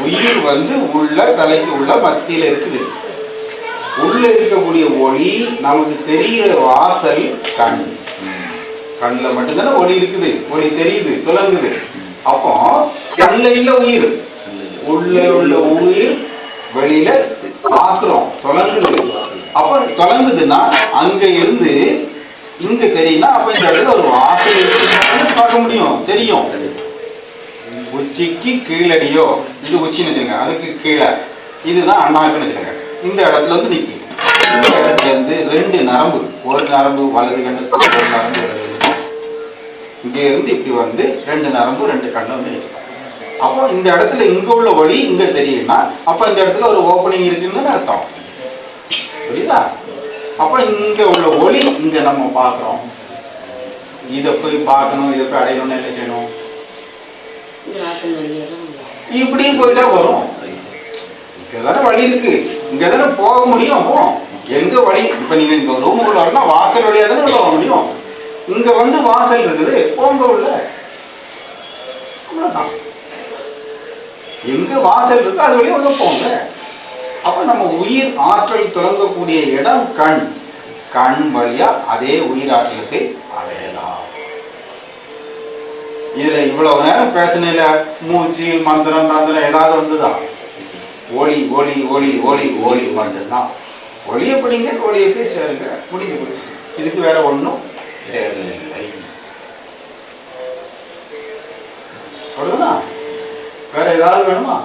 உயிர் வந்து உள்ள தலைக்கு உள்ள மத்தியில இருக்குது. உள்ள இருக்கக்கூடிய ஒளி நமக்கு தெரிகிற வாசல் கண். கண்ணுல மட்டும்தானே ஒளி இருக்குது. ஒளி தெரியுது துலங்குது. அப்போ கண்ணுல இல்ல உயிர். உள்ள உள்ள உயிர் வெளியில பாக்குறோம் தொலங்குது. அப்ப தொலங்குதுன்னா அங்க இருந்து இங்க தெரியும்னா அப்ப இந்த இடத்துல ஒரு வாசல் பார்க்க முடியும் தெரியும். உச்சிக்கு கீழடியோ இது உச்சின்னு வச்சுருங்க அதுக்கு கீழே. இதுதான் அண்ணாக்குன்னு வச்சுருங்க. இந்த இடத்துல வந்து நிற்கும் இந்த இடத்துல இருந்து ரெண்டு நரம்பு ஒரு நரம்பு வலது கண்ணுக்கு ஒரு நரம்பு இங்கே இருந்து இப்படி வந்து ரெண்டு நரம்பு ரெண்டு கண்ணு வந்து நிற்கும் அப்போ இந்த இடத்துல இங்க உள்ள வழி இங்க தெரியும்னா அப்ப இந்த இடத்துல ஒரு ஓப்பனிங் இருக்குன்னு அர்த்தம். புரியுதா? அப்ப இங்க உள்ள ஒளி இங்க நம்ம பார்க்குறோம். இதை போய் பார்க்கணும் இதை போய் அடையணும்னு என்ன செய்யணும்? இந்த தான் வரும். இப்படியும் போயிட்டா வரும். இங்கதானே வழி இருக்கு. இங்க தானே போக முடியும். எங்க வழி? இப்ப நீங்க இந்த ரூம் உள்ள வரலாம் வாசல் வழியா தானே உள்ள முடியும். இங்க வந்து வாசல் இருக்குது. போங்க உள்ள. எங்க வாசல் இருக்கு அது வழியா உள்ள போங்க. அப்ப நம்ம உயிர் ஆற்றல் தொடங்கக்கூடிய இடம் கண். கண் வழியா அதே உயிர் ஆற்றலுக்கு இதுல இவ்வளவு நேரம் பேசினில மூச்சு மந்திரம் தந்திரம் ஏதாவது வந்துதான் ஒளி ஒளி ஒளி ஒளி ஒளி மட்டும்தான் ஒளியை பிடிங்க ஒளியை போய் சேருங்க முடிஞ்சு போச்சு இதுக்கு வேற ஒண்ணும் தேவையில்லை அவ்வளவுதான் வேற ஏதாவது வேணுமா?